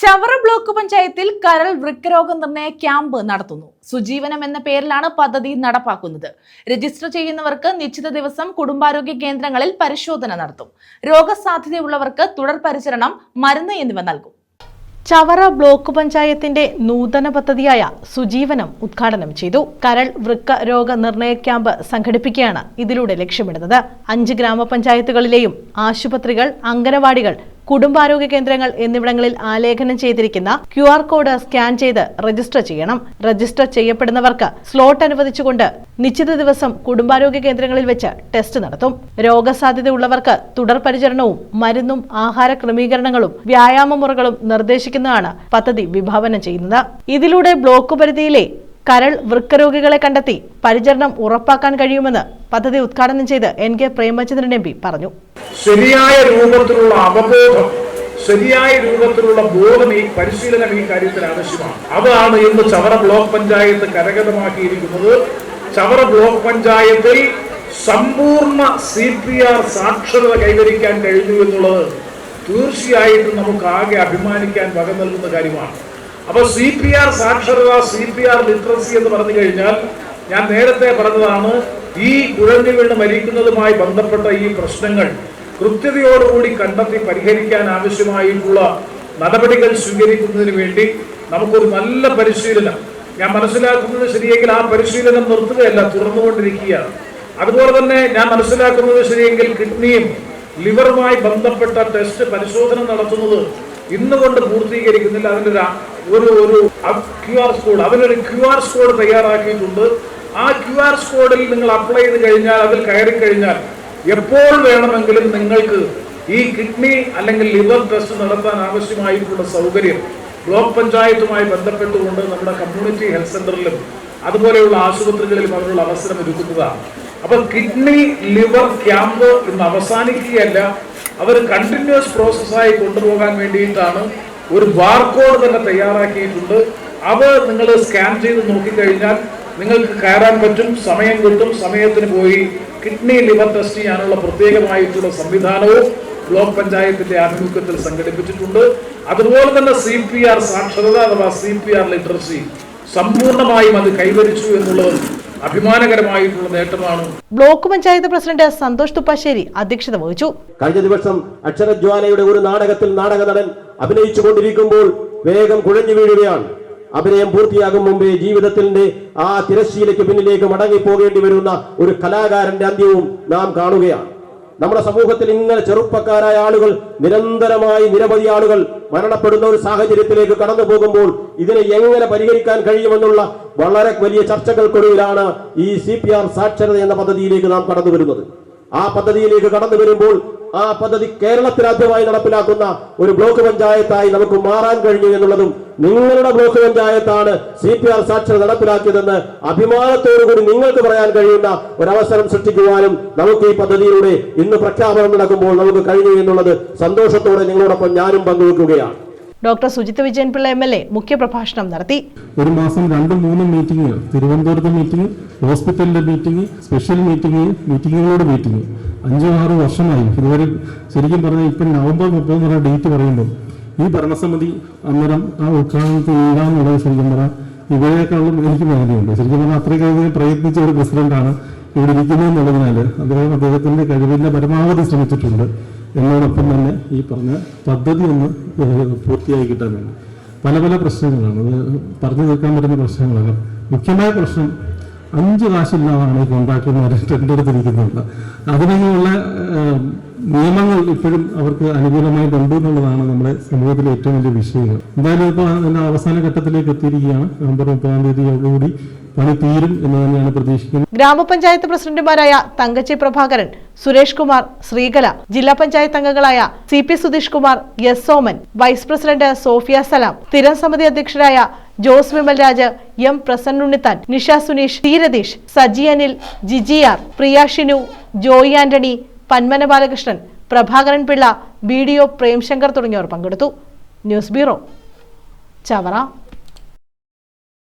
Chavara block പഞ്ചായത്തിൽ കരൾ വൃക്കരോഗ നിർണയ ക്യാമ്പ് നടത്തുന്നു. സുജീവനം എന്ന പേരിലാണ് പദ്ധതി നടപ്പാക്കുന്നത്. രജിസ്റ്റർ ചെയ്യുന്നവർക്ക് നിശ്ചിത ദിവസം കുടുംബാരോഗ്യ കേന്ദ്രങ്ങളിൽ പരിശോധന നടത്തും. രോഗസാധ്യതയുള്ളവർക്ക് തുടർ പരിചരണം മരുന്ന് എന്നിവ നൽകും. ചവറ ബ്ലോക്ക് പഞ്ചായത്തിന്റെ നൂതന പദ്ധതിയായ സുജീവനം ഉദ്ഘാടനം ചെയ്തു. കരൾ വൃക്ക രോഗ നിർണയ ക്യാമ്പ് സംഘടിപ്പിക്കുകയാണ് ഇതിലൂടെ ലക്ഷ്യമിടുന്നത്. അഞ്ച് ഗ്രാമപഞ്ചായത്തുകളിലെയും ആശുപത്രികൾ അംഗനവാടികൾ കുടുംബാരോഗ്യ കേന്ദ്രങ്ങൾ എന്നിവിടങ്ങളിൽ ആലേഖനം ചെയ്തിരിക്കുന്ന ക്യു ആർ കോഡ് സ്കാൻ ചെയ്ത് രജിസ്റ്റർ ചെയ്യണം. രജിസ്റ്റർ ചെയ്യപ്പെടുന്നവർക്ക് സ്ലോട്ട് അനുവദിച്ചുകൊണ്ട് നിശ്ചിത ദിവസം കുടുംബാരോഗ്യ കേന്ദ്രങ്ങളിൽ വെച്ച് ടെസ്റ്റ് നടത്തും. രോഗസാധ്യതയുള്ളവർക്ക് തുടർ പരിചരണവും മരുന്നും ആഹാര ക്രമീകരണങ്ങളും വ്യായാമ മുറകളും നിർദ്ദേശിക്കുന്നതാണ് പദ്ധതി വിഭാവനം ചെയ്യുന്നത്. ഇതിലൂടെ ബ്ലോക്ക് പരിധിയിലെ കരൾ വൃക്കരോഗികളെ കണ്ടെത്തി പരിചരണം ഉറപ്പാക്കാൻ കഴിയുമെന്ന് പദ്ധതി ഉദ്ഘാടനം ചെയ്ത് എൻ കെ പ്രേമചന്ദ്രൻ എം പറഞ്ഞു. ശരിയായ രൂപത്തിലുള്ള അവബോധം ശരിയായ രൂപത്തിലുള്ള ബോധം ഈ പരിശീലനം ഈ കാര്യത്തിൽ ആവശ്യമാണ്. അതാണ് ഇന്ന് ചവറ ബ്ലോക്ക് പഞ്ചായത്ത് കരഗതമാക്കിയിരിക്കുന്നത്. ചവറ ബ്ലോക്ക് പഞ്ചായത്തിൽ സമ്പൂർണ സി പി ആർ സാക്ഷരത കൈവരിക്കാൻ കഴിഞ്ഞു എന്നുള്ളത് തീർച്ചയായിട്ടും നമുക്ക് ആകെ അഭിമാനിക്കാൻ വക നൽകുന്ന കാര്യമാണ്. അപ്പോൾ സി പി ആർ സാക്ഷരത സി പി ആർ ലിറ്ററസി എന്ന് പറഞ്ഞു കഴിഞ്ഞാൽ ഞാൻ നേരത്തെ പറഞ്ഞതാണ് ഈ കുഴഞ്ഞു വീണ് മരിക്കുന്നതുമായി ബന്ധപ്പെട്ട ഈ പ്രശ്നങ്ങൾ കൃത്യതയോടുകൂടി കണ്ടെത്തി പരിഹരിക്കാൻ ആവശ്യമായിട്ടുള്ള നടപടികൾ സ്വീകരിക്കുന്നതിന് വേണ്ടി നമുക്കൊരു നല്ല പരിശീലനം. ഞാൻ മനസ്സിലാക്കുന്നത് ശരിയെങ്കിൽ ആ പരിശീലനം നിർത്തുകയല്ല തുറന്നുകൊണ്ടിരിക്കുകയാണ്. അതുപോലെ തന്നെ ഞാൻ മനസ്സിലാക്കുന്നത് ശരിയെങ്കിൽ കിഡ്നിയും ലിവറുമായി ബന്ധപ്പെട്ട ടെസ്റ്റ് പരിശോധന നടത്തുന്നത് ഇന്ന് കൊണ്ട് പൂർത്തീകരിക്കുന്നില്ല. അതിനൊരു ഒരു ഒരു ക്യു ആർ കോഡ് അതിനൊരു ക്യു ആർ കോഡ് തയ്യാറാക്കിയിട്ടുണ്ട്. ആ ക്യു ആർ കോഡിൽ നിങ്ങൾ അപ്ലൈ ചെയ്ത് കഴിഞ്ഞാൽ അതിൽ കയറി കഴിഞ്ഞാൽ എപ്പോൾ വേണമെങ്കിലും നിങ്ങൾക്ക് ഈ കിഡ്നി അല്ലെങ്കിൽ ലിവർ ടെസ്റ്റ് നടത്താൻ ആവശ്യമായിട്ടുള്ള സൗകര്യം ബ്ലോക്ക് പഞ്ചായത്തുമായി ബന്ധപ്പെട്ടുകൊണ്ട് നമ്മുടെ കമ്മ്യൂണിറ്റി ഹെൽത്ത് സെന്ററിലും അതുപോലെയുള്ള ആശുപത്രികളിലും അതിനുള്ള അവസരം ഒരുക്കുന്നതാണ് അപ്പൊ കിഡ്നി ലിവർ ക്യാമ്പ് ഇന്ന് അവസാനിക്കുകയല്ല. അവർ കണ്ടിന്യൂസ് പ്രോസസ്സായി കൊണ്ടുപോകാൻ വേണ്ടിയിട്ടാണ് ഒരു ബാർകോഡ് തന്നെ തയ്യാറാക്കിയിട്ടുണ്ട്. അത് നിങ്ങൾ സ്കാൻ ചെയ്ത് നോക്കിക്കഴിഞ്ഞാൽ നിങ്ങൾക്ക് കയറാൻ പറ്റും സമയം കിട്ടും സമയത്തിന് പോയി കിഡ്നി ലിവർ ടെസ്റ്റ് ചെയ്യാനുള്ള പ്രത്യേകമായിട്ടുള്ള സംവിധാനവും ബ്ലോക്ക് പഞ്ചായത്തിന്റെ ആഭിമുഖ്യത്തിൽ സംഘടിപ്പിച്ചിട്ടുണ്ട്. അതുപോലെ തന്നെ സി പി ആർ സാക്ഷരത അഥവാ സി പി ആർ ലിറ്ററസി സമ്പൂർണമായും അത് കൈവരിച്ചു എന്നുള്ളത് അഭിമാനകരമായിട്ടുള്ള നേട്ടമാണ്. ബ്ലോക്ക് പഞ്ചായത്ത് പ്രസിഡന്റ് സന്തോഷ് തുപ്പാശ്ശേരി അധ്യക്ഷത വഹിച്ചു. കഴിഞ്ഞ ദിവസം അക്ഷരജ്വാലയുടെ ഒരു നാടകത്തിൽ നാടക നടൻ അഭിനയിച്ചു കൊണ്ടിരിക്കുമ്പോൾ വേഗം കുഴഞ്ഞു വീഴുകയാണ്. അഭിനയം പൂർത്തിയാകും മുമ്പേ ജീവിതത്തിന്റെ ആ തിരശ്ശീലയ്ക്ക് പിന്നിലേക്ക് മടങ്ങി പോകേണ്ടി വരുന്ന ഒരു കലാകാരന്റെ അന്ത്യവും നാം കാണുകയാണ്. നമ്മുടെ സമൂഹത്തിൽ ഇങ്ങനെ ചെറുപ്പക്കാരായ ആളുകൾ നിരന്തരമായി നിരവധി ആളുകൾ മരണപ്പെടുന്ന ഒരു സാഹചര്യത്തിലേക്ക് കടന്നു പോകുമ്പോൾ ഇതിനെ എങ്ങനെ പരിഹരിക്കാൻ കഴിയുമെന്നുള്ള വളരെ വലിയ ചർച്ചകൾക്കൊടുവിലാണ് ഈ സി പി ആർ സാക്ഷരത എന്ന പദ്ധതിയിലേക്ക് നാം കടന്നു വരുന്നത്. ആ പദ്ധതിയിലേക്ക് കടന്നു വരുമ്പോൾ ആ പദ്ധതി കേരളത്തിൽ ആദ്യമായി നടപ്പിലാക്കുന്ന ഒരു ബ്ലോക്ക് പഞ്ചായത്തായി നമുക്ക് മാറാൻ കഴിഞ്ഞു എന്നുള്ളതും നിങ്ങളുടെ ബ്ലോക്ക് പഞ്ചായത്താണ് സി പി ആർ സാക്ഷരത നടപ്പിലാക്കിയതെന്ന് അഭിമാനത്തോടുകൂടി നിങ്ങൾക്ക് പറയാൻ കഴിയുന്ന ഒരവസരം സൃഷ്ടിക്കുവാനും നമുക്ക് ഈ പദ്ധതിയിലൂടെ ഇന്ന് പ്രഖ്യാപനം നടക്കുമ്പോൾ നമുക്ക് കഴിഞ്ഞു എന്നുള്ളത് സന്തോഷത്തോടെ നിങ്ങളോടൊപ്പം ഞാനും പങ്കുവെക്കുകയാണ്. Doctor Sujith Vijayanpillai M L A മുഖ്യപ്രഭാഷണം നടത്തി. ഒരു മാസം രണ്ടും മൂന്നും മീറ്റിംഗ് തിരുവനന്തപുരത്തെ മീറ്റിംഗ് ഹോസ്പിറ്റലിന്റെ മീറ്റിംഗ് സ്പെഷ്യൽ മീറ്റിംഗ് മീറ്റിങ്ങുകളുടെ മീറ്റിംഗ്. അഞ്ചോ ആറോ വർഷമായി. ഇതുവരെ ശരിക്കും പറഞ്ഞാൽ ഇപ്പം നവംബർ മുപ്പത് എന്ന് പറഞ്ഞ ഡേറ്റ് പറയുമ്പോൾ ഈ ഭരണസമിതി അന്നേരം ആ ഉദ്ഘാടനത്തിൽ ഇടാന്നുള്ളത് ശരിക്കും പറഞ്ഞാൽ ഇവരെക്കാളും എനിക്ക് മേഖലയുണ്ട് ശരിക്കും പറഞ്ഞാൽ അത്രയ്ക്കധികം പ്രയത്നിച്ച ഒരു പ്രസിഡന്റാണ് ഇവിടെ ഇരിക്കുന്നത് എന്നുള്ളതിനാൽ അദ്ദേഹം അദ്ദേഹത്തിന്റെ കഴിവിന്റെ പരമാവധി ശ്രമിച്ചിട്ടുണ്ട് എന്നോടൊപ്പം തന്നെ ഈ പറഞ്ഞ പദ്ധതി ഒന്ന് പൂർത്തിയായി കിട്ടാൻ വേണ്ടി. പല പല പ്രശ്നങ്ങളാണ്. അത് പറഞ്ഞു തീർക്കാൻ പറ്റുന്ന പ്രശ്നങ്ങളാണ്. മുഖ്യമായ പ്രശ്നം അഞ്ച് കാശില്ലാതാണ് ഈ കോൺട്രാക്ടർമാർ ടെൻഡർ എടുത്തിരിക്കുന്നത് അതിനുള്ള നിയമങ്ങൾ ഇപ്പോഴും അവർക്ക് അനുകൂലമായിട്ടുണ്ട് എന്നുള്ളതാണ് നമ്മുടെ സമൂഹത്തിലെ ഏറ്റവും വലിയ വിഷയങ്ങൾ. എന്തായാലും ഇപ്പോൾ അതിന്റെ അവസാന ഘട്ടത്തിലേക്ക് എത്തിയിരിക്കുകയാണ്. നവംബർ മുപ്പതാം തീയതിയോടുകൂടി പണി തീരും എന്ന് തന്നെയാണ് പ്രതീക്ഷിക്കുന്നത്. ഗ്രാമപഞ്ചായത്ത് പ്രസിഡന്റുമാരായ തങ്കച്ചി പ്രഭാകരൻ സുരേഷ് കുമാർ ശ്രീകല ജില്ലാ പഞ്ചായത്ത് അംഗങ്ങളായ C P Sudheesh Kumar S Soman vice president Sofia Salam സ്ഥിരം സമിതി അധ്യക്ഷരായ Jose Vimal Raj M Prasannunnithan Nisha Suneesh T Ratheesh Saji Anil G G R Priya Shinu Joy Antony Panmana Balakrishnan Prabhakaran Pillai B D O Premshankar തുടങ്ങിയവർ പങ്കെടുത്തു. News bureau Chavara.